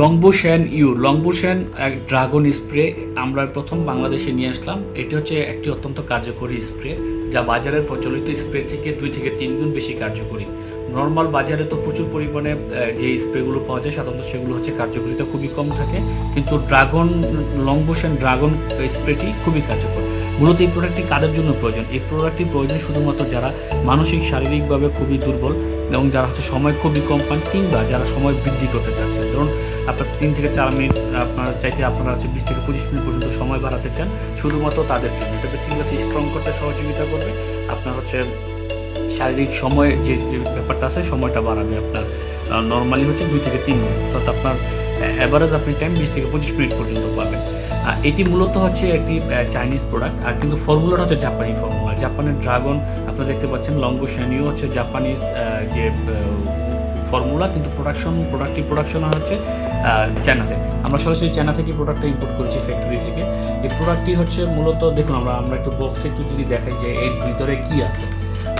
লংবুশেন you. লংবুশেন এক dragon spray আমরা প্রথম বাংলাদেশে নিয়ে আসলাম। এটি হচ্ছে একটি অত্যন্ত কার্যকরী স্প্রে যা বাজারের প্রচলিত স্প্রে থেকে দুই থেকে তিন গুণ বেশি কার্যকরী। নর্মাল বাজারে তো প্রচুর পরিমাণে যে স্প্রেগুলো পাওয়া যায়, সাধারণত সেগুলো হচ্ছে কার্যকরিতা খুবই কম থাকে। কিন্তু ড্রাগন, লংবুশেন ড্রাগন স্প্রেটি খুবই কার্যকর। মূলত এই প্রোডাক্টটি কাদের জন্য প্রয়োজন? এই প্রোডাক্টটি প্রয়োজন শুধুমাত্র যারা মানসিক, শারীরিকভাবে খুবই দুর্বল এবং যারা হচ্ছে সময় খুবই কম পান কিংবা যারা সময় বৃদ্ধি করতে চাচ্ছেন। ধরুন, আপনার তিন থেকে চার মিনিট, আপনার চাইতে আপনারা হচ্ছে বিশ থেকে পঁচিশ মিনিট পর্যন্ত সময় বাড়াতে চান, শুধুমাত্র তাদের জন্য। এটা বেসিক্যালি হচ্ছে স্ট্রং করতে সহযোগিতা করবে। আপনার হচ্ছে শারীরিক সময় যে ব্যাপারটা আছে, সময়টা বাড়াবে আপনার নর্মালি হচ্ছে দুই থেকে তিন মিনিট। অর্থাৎ আপনার অ্যাভারেজ আপনি টাইম বিশ থেকে পঁচিশ মিনিট পর্যন্ত পাবেন। এটি মূলত হচ্ছে একটি চাইনিজ প্রোডাক্ট আর কিন্তু ফর্মুলাটা হচ্ছে জাপানি ফর্মুলা জাপানের ড্রাগন আপনারা দেখতে পাচ্ছেন লঙ্গো শ্রেণীও হচ্ছে জাপানিজ যে ফর্মুলা কিন্তু প্রোডাকশন প্রোডাক্টটি প্রোডাকশন হচ্ছে চায়নাতে আমরা সরাসরি চায়না থেকে প্রোডাক্টটা ইম্পোর্ট করেছি ফ্যাক্টরি থেকে। এই প্রোডাক্টটি হচ্ছে মূলত, দেখুন, আমরা আমরা একটু বক্সে একটু যদি দেখাই যে এর ভিতরে কী আছে।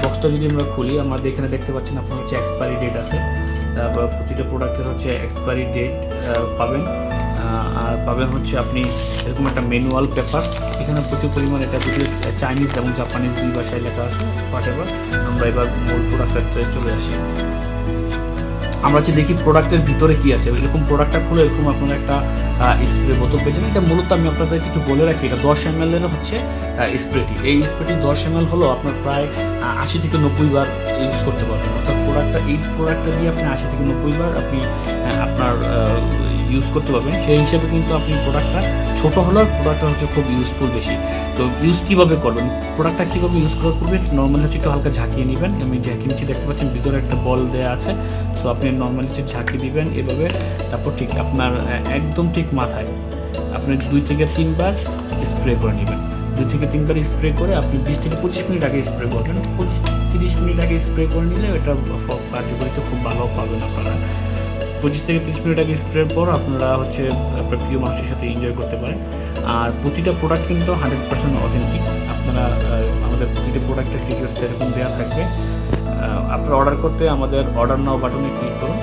বক্সটা যদি আমরা খুলি, আমাদের এখানে দেখতে পাচ্ছেন, আপনার হচ্ছে এক্সপায়ারি ডেট আছে। তারপর প্রতিটা প্রোডাক্টের হচ্ছে এক্সপায়ারি ডেট পাবেন। আর পাবেন হচ্ছে আপনি এরকম একটা ম্যানুয়াল পেপার এখানে প্রচুর পরিমাণে এটা যদি চাইনিজ এবং জাপানিজ দুই ভাষায় লেখা আছে হোয়াট এভার আমরা এবার মূল প্রোডাক্টে চলে আসি। আমরা যে দেখি প্রোডাক্টের ভিতরে কি আছে। এরকম প্রোডাক্টটা খুলে এরকম আপনারা একটা স্প্রে বোতল পেয়ে যাবেন। এটা মূলত আমি আপনাদেরকে একটু বলে রাখি, এটা দশ এম এর হচ্ছে স্প্রেটি এই স্প্রেটি দশ এম এল হলো আপনার প্রায় আশি থেকে নব্বই বার ইউজ করতে পারবেন। অর্থাৎ প্রোডাক্টটা এই প্রোডাক্টটা দিয়ে আপনি আশি থেকে নব্বই বার আপনি আপনার ইউজ করতে পারবেন। সেই হিসেবে কিন্তু আপনি প্রোডাক্টটা ছোট হলেও প্রোডাক্টটা হচ্ছে খুব ইউজফুল বেশি। তো ইউজ কীভাবে করবেন? প্রোডাক্টটা কীভাবে ইউজ করার পূর্বে নর্মালি হচ্ছে একটু হালকা ঝাঁকিয়ে নেবেন। আমি ঝাঁকিয়ে নিচ্ছি, দেখতে পাচ্ছেন ভিতরে একটা বল দেওয়া আছে। সো আপনি নর্মালি হচ্ছে ঝাঁকি দিবেন এভাবে। তারপর ঠিক আপনার একদম ঠিক মাথায় আপনি দুই থেকে তিনবার স্প্রে করে নেবেন। দুই থেকে তিনবার স্প্রে করে আপনি বিশ থেকে পঁচিশ মিনিট আগে স্প্রে করবেন। পঁচিশ তিরিশ মিনিট আগে স্প্রে করে নিলে এটা কার্যকরিতা খুব ভালো পাবেন আপনারা। পঁচিশ থেকে তিরিশ মিনিট আগে স্প্রের পর আপনারা হচ্ছে, আপনার প্রিয় মানুষের সাথে এনজয় করতে পারেন। আর প্রতিটা প্রোডাক্ট কিন্তু হান্ড্রেড পার্সেন্ট অথেন্টিক আপনারা আমাদের প্রতিটা প্রোডাক্টের ডিটেলস এরকম দেওয়া থাকবে। আপনারা অর্ডার করতে আমাদের অর্ডার নাও বাটনে ক্লিক করুন।